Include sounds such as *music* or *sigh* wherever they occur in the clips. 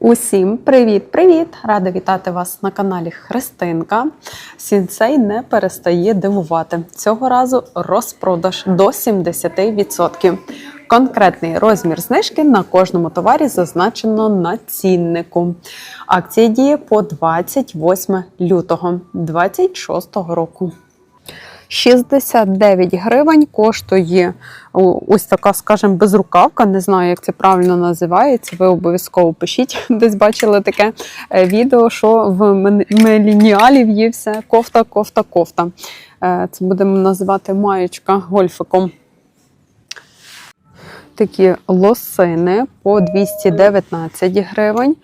Усім привіт-привіт! Рада вітати вас на каналі Христинка. Сінцей не перестає дивувати. Цього разу розпродаж до 70%. Конкретний розмір знижки на кожному товарі зазначено на ціннику. Акція діє по 28 лютого 2026 року. 69 гривень коштує ось така, скажімо, безрукавка. Не знаю, як це правильно називається. Ви обов'язково пишіть. *laughs* Десь бачили таке е, відео, що в мелініалів є все кофта, кофта, кофта. Е, Це будемо називати маєчка гольфиком. Такі лосини по 219 гривень.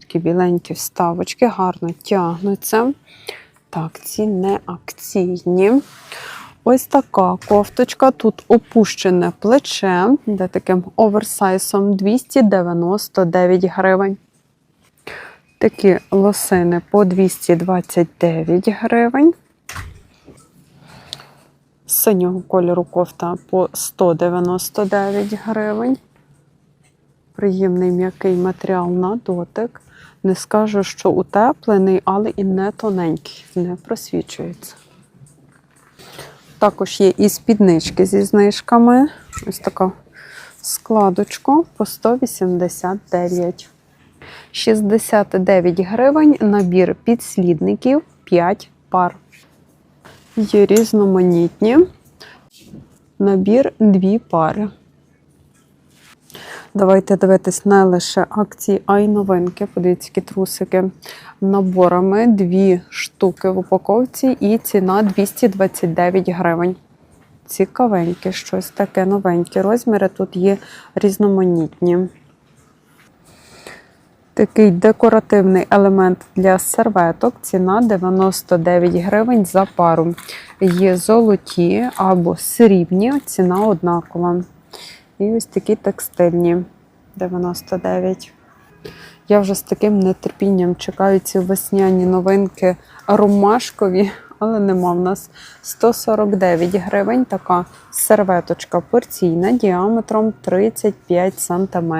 Такі біленькі вставочки, гарно тягнуться. Так, ці не акційні. Ось така кофточка. Тут опущене плече, де таким оверсайсом 299 гривень. Такі лосини по 229 гривень. Синього кольору кофта по 199 гривень. Приємний м'який матеріал на дотик. Не скажу, що утеплений, але і не тоненький, не просвічується. Також є і спіднички зі знижками. Ось така складочка по 189. 69 гривень набір підслідників 5 пар. Є різноманітні. Набір 2 пари. Давайте дивитись не лише акції, а й новинки. Подивіться, які трусики наборами. Дві штуки в упаковці і ціна 229 гривень. Цікавеньке, щось таке новеньке. Розміри тут є різноманітні. Такий декоративний елемент для серветок. Ціна 99 гривень за пару. Є золоті або срібні, ціна однакова. І ось такі текстильні 99. Я вже з таким нетерпінням чекаю ці весняні новинки ромашкові, але нема в нас 149 гривень. Така серветочка порційна діаметром 35 см.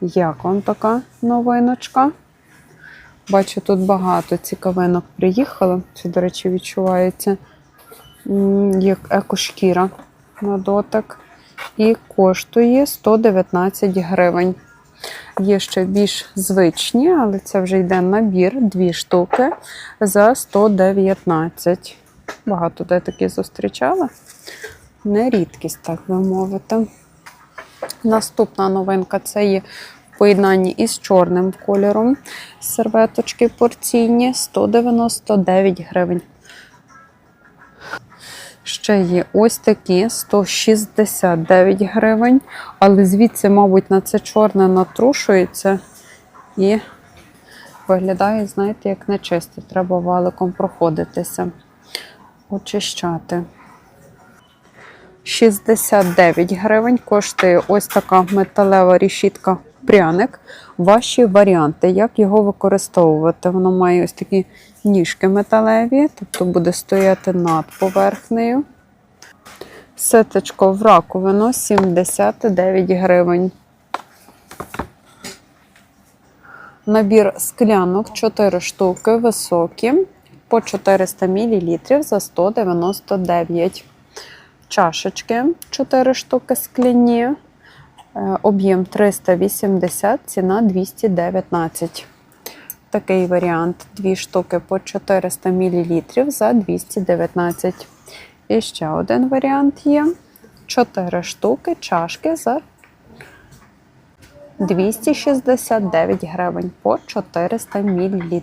Як вам така новиночка? Бачу, тут багато цікавинок приїхало. Це, до речі, відчувається як екошкіра на дотик і коштує 119 гривень. Є ще більш звичні, але це вже йде набір, дві штуки за 119. Багато де такі зустрічала. Не рідкість, так би мовити. Наступна новинка це є в поєднанні із чорним кольором. Серветочки порційні 199 гривень. Ще є ось такі 169 гривень, але звідси, мабуть, на це чорне натрушується і виглядає, знаєте, як нечисте. Треба валиком проходитися, очищати. 69 гривень коштує ось така металева рішітка пряник. Ваші варіанти, як його використовувати. Воно має ось такі ніжки металеві, тобто буде стояти над поверхнею. Сеточко в раковину 79 гривень. Набір склянок 4 штуки високі по 400 мл за 199 Чашечки 4 штуки скляні. Е, Об'єм 380, ціна 219. Такий варіант. Дві штуки по 400 мл за 219. І ще один варіант є. 4 штуки чашки за 269 гривень по 400 мл.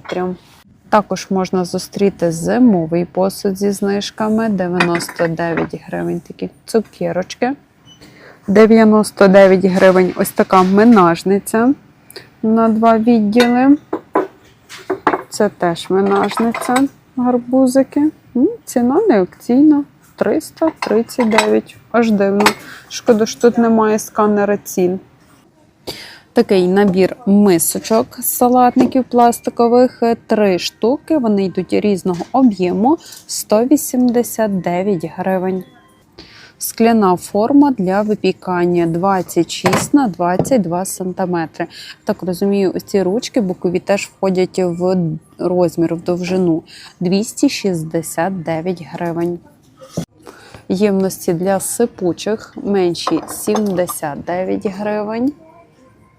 Також можна зустріти зимовий посуд зі знижками 99 гривень. Такі цукерочки. 99 гривень ось така менажниця на два відділи. Це теж менажниця, гарбузики. Ціна не акційна. 339. Аж дивно. Шкода, що тут немає сканера цін. Такий набір мисочок салатників пластикових, три штуки. Вони йдуть різного об'єму 189 гривень. Скляна форма для випікання 26 на 22 см. Так розумію, ці ручки бокові теж входять в розмір, в довжину 269 гривень. Ємності для сипучих менші 79 гривень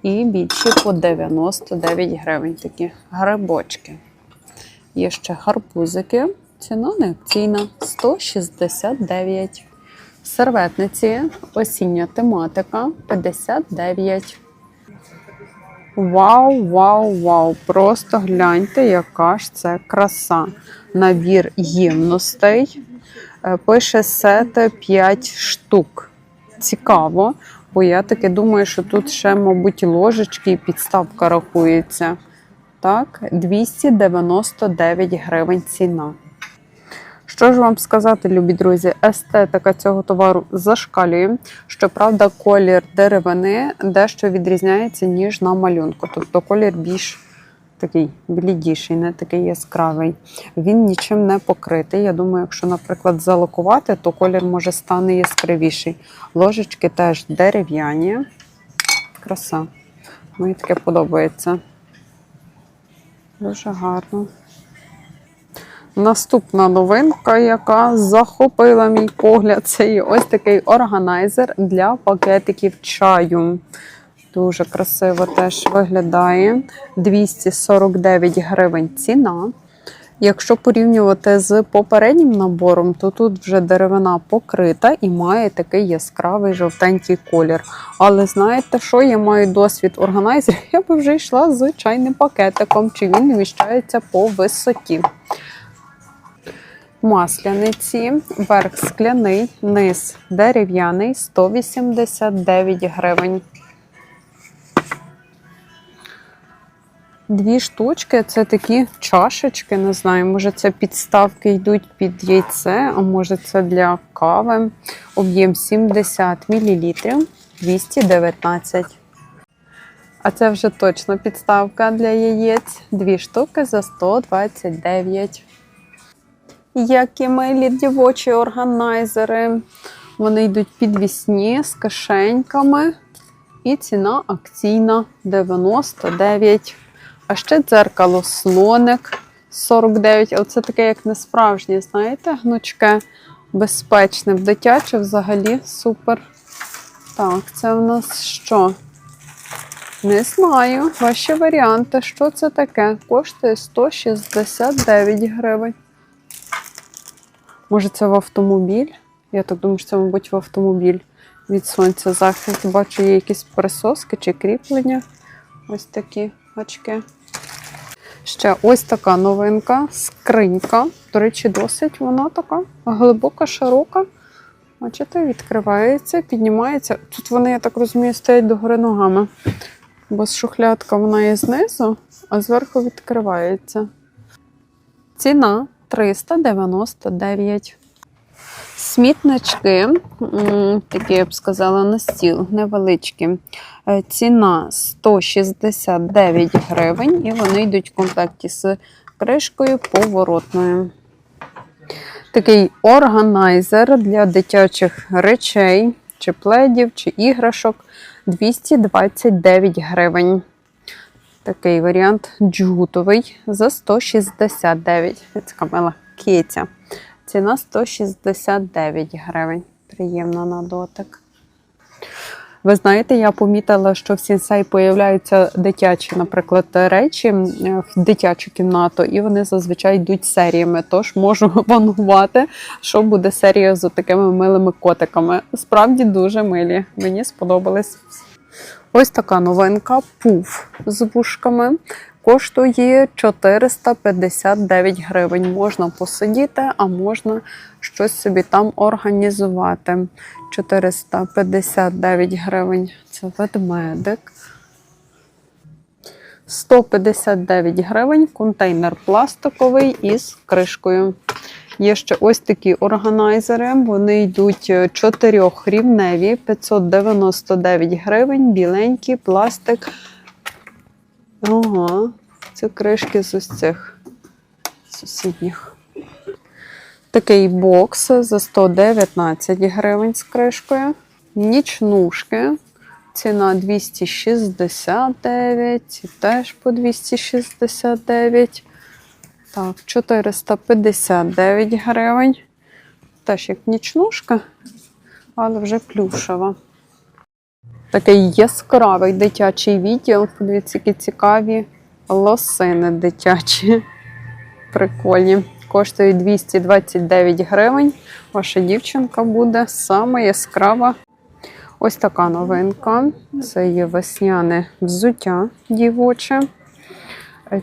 і більші по 99 гривень. Такі грибочки. Є ще гарбузики. Ціна не акційна 169. Серветниці, осіння тематика 59. Вау, вау, вау! Просто гляньте, яка ж це краса. Набір ємностей. Е, Пише сет 5 штук. Цікаво, бо я таки думаю, що тут ще, мабуть, ложечки і підставка рахується. Так, 299 гривень ціна. Що ж вам сказати, любі друзі, естетика цього товару зашкалює. Щоправда, колір деревини дещо відрізняється, ніж на малюнку. Тобто колір більш такий блідіший, не такий яскравий. Він нічим не покритий. Я думаю, якщо, наприклад, залакувати, то колір може стане яскравіший. Ложечки теж дерев'яні. Краса. Мені таке подобається. Дуже гарно. Наступна новинка, яка захопила мій погляд, це є ось такий органайзер для пакетиків чаю. Дуже красиво теж виглядає. 249 гривень ціна. Якщо порівнювати з попереднім набором, то тут вже деревина покрита і має такий яскравий жовтенький колір. Але знаєте що? Я маю досвід органайзерів, я би вже йшла з чайним пакетиком, чи він вміщається по висоті. Масляниці, верх скляний, низ дерев'яний 189 гривень. Дві штучки це такі чашечки, не знаю, може це підставки йдуть під яйце, а може це для кави. Об'єм 70 мл 219. А це вже точно підставка для яєць. Дві штуки за 129. Які милі дівочі органайзери. Вони йдуть підвісні з кишеньками. І ціна акційна 99. А ще дзеркало слоник 49. Оце таке, як не справжнє, знаєте, гнучке, безпечне. В дитяче взагалі супер. Так, це в нас що? Не знаю. Ваші варіанти. Що це таке? Коштує 169 гривень. Може, це в автомобіль? Я так думаю, що це, мабуть, в автомобіль від сонця захист. Бачу, є якісь присоски чи кріплення. Ось такі очки. Ще ось така новинка, скринька. До речі, досить вона така глибока, широка. Бачите, відкривається, піднімається. Тут вони, я так розумію, стоять догори ногами. Бо шухлядка вона є знизу, а зверху відкривається. Ціна 399. Смітнички, такі я б сказала, на стіл, невеличкі. Е, Ціна 169 гривень, і вони йдуть в комплекті з кришкою поворотною. Такий органайзер для дитячих речей, чи пледів, чи іграшок 229 гривень. Такий варіант джгутовий за 169. Це мила киця. Ціна 169 гривень. Приємно на дотик. Ви знаєте, я помітила, що в сінсей появляються дитячі, наприклад, речі в дитячу кімнату, і вони зазвичай йдуть серіями. Тож можу планувати, що буде серія з такими милими котиками. Справді дуже милі. Мені сподобались. Ось така новинка пуф з вушками. Коштує 459 гривень. Можна посидіти, а можна щось собі там організувати. 459 гривень. Це ведмедик. 159 гривень. Контейнер пластиковий із кришкою. Є ще ось такі органайзери. Вони йдуть чотирьохрівневі, 599 гривень, біленький пластик. Ага, це кришки з ось цих сусідніх. такий бокс за 119 гривень з кришкою. Нічнушки. Ціна 269, ці теж по 269. Так, 459 гривень. Теж як нічнушка, але вже плюшева. Такий яскравий дитячий відділ. Подивіться, які цікаві лосини дитячі. Прикольні. Коштують 229 гривень. Ваша дівчинка буде саме яскрава. Ось така новинка. Це є весняне взуття дівоче.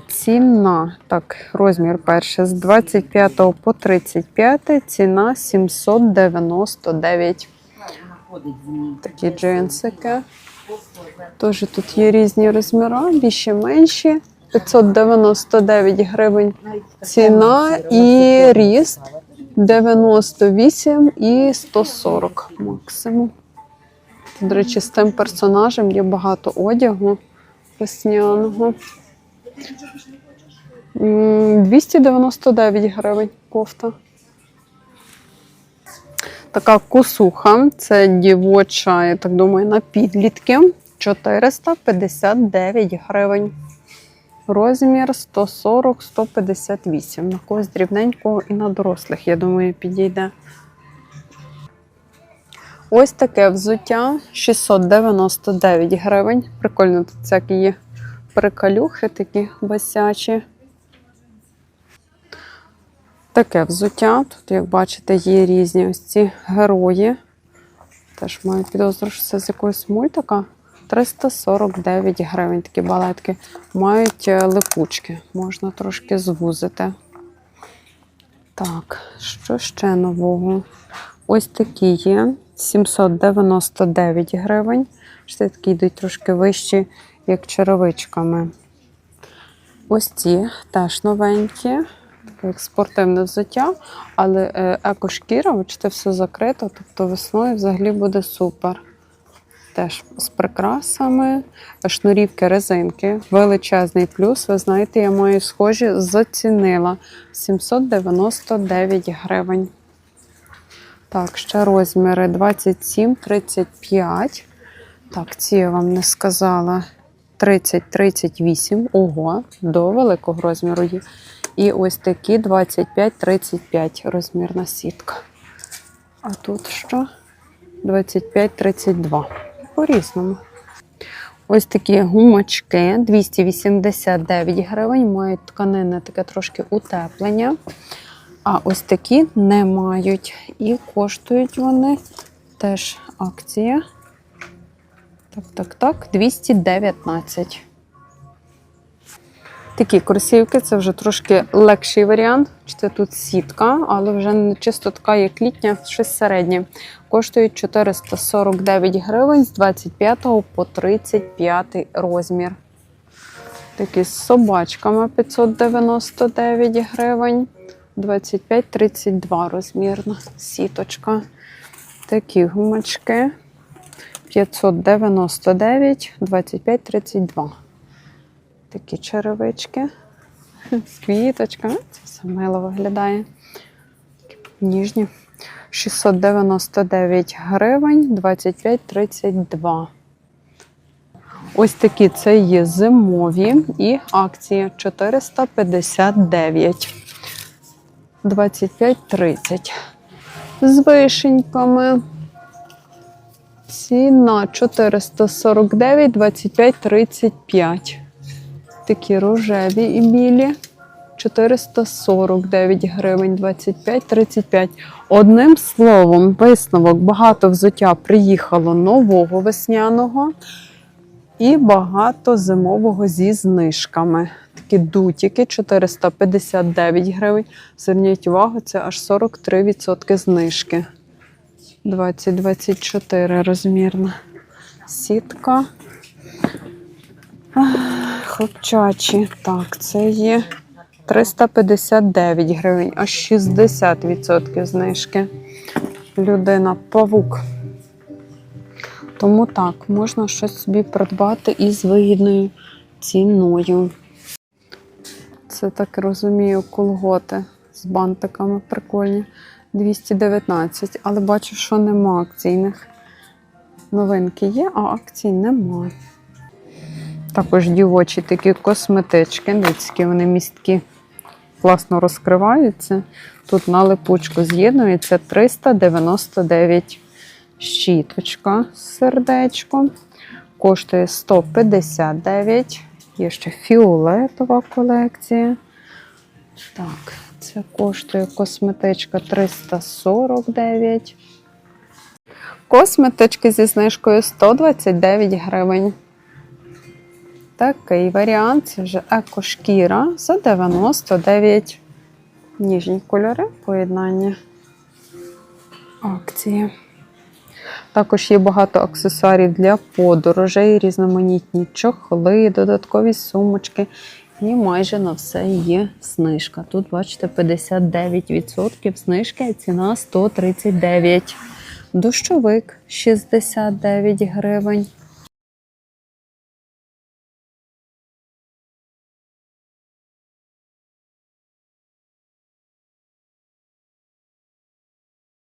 Ціна, так, розмір перший з 25 по 35, ціна 799. Такі джинсики. Теж тут є різні розміри, більші менші. 599 гривень ціна і ріст 98 і 140 максимум. До речі, з тим персонажем є багато одягу весняного. М, 299 гривень кофта. Така косуха, це дівоча, я так думаю, на підлітки. 459 гривень. Розмір 140-158. На когось дрібненького і на дорослих, я думаю, підійде. Ось таке взуття 699 гривень. Прикольно, тут всякі є приколюхи такі босячі. Таке взуття. Тут, як бачите, є різні ось ці герої. Теж маю підозру, що це з якогось мультика. 349 гривень такі балетки. Мають е, липучки, можна трошки звузити. Так, що ще нового? Ось такі є. 799 гривень. Ще такі йдуть трошки вищі, як черевичками. Ці ці теж новенькі, як спортивне взуття, але е, екошкіра, бачите, все закрито, тобто весною взагалі буде супер. Теж з прикрасами, шнурівки, резинки, величезний плюс. Ви знаєте, я маю схожі, зацінила 799 гривень. Так, ще розміри 27, 35. Так, ці я вам не сказала. 30, 38. Ого, до великого розміру є. І ось такі 25, 35 розмірна сітка. А тут що? 25, 32. По-різному. Ось такі гумочки 289 гривень. Мають тканини таке трошки утеплення. А ось такі не мають. І коштують вони теж акція. Так, так, так, 219. Такі кросівки це вже трошки легший варіант. Це тут сітка, але вже не чисто така, як літня, щось середнє. Коштують 449 гривень з 25 по 35 розмір. Такі з собачками 599 гривень. 25-32 розмірна сіточка. Такі гумочки 599, 25-32. Такі черевички з квіточками. Це все мило виглядає. Такі ніжні. 699 гривень, 25-32. Ось такі це є зимові і акції 459. 25-30. З вишеньками. Ціна 449, 25, 35. Такі рожеві і білі. 449 гривень, 25, 35. Одним словом, висновок, багато взуття приїхало нового весняного і багато зимового зі знижками. Такі дутіки 459 гривень. Зверніть увагу, це аж 43% знижки. 20-24 розмірна сітка. Хлопчачі. Так, це є 359 гривень, аж 60% знижки. Людина павук. Тому так, можна щось собі придбати із вигідною ціною. Це так розумію, колготи з бантиками прикольні. 219, але бачу, що нема акційних. Новинки є, а акцій нема. Також дівочі такі косметички, дивіться, вони місткі класно розкриваються. Тут на липучку з'єднується 399 щіточка з сердечком. Коштує 159. Є ще фіолетова колекція. Так, це коштує косметичка 349. Косметички зі знижкою 129 гривень. Такий варіант це вже екошкіра за 99 ніжні кольори поєднання. Акції. Також є багато аксесуарів для подорожей, різноманітні чохли, додаткові сумочки. І майже на все є знижка. Тут, бачите, 59% знижки, ціна 139. Дощовик 69 гривень.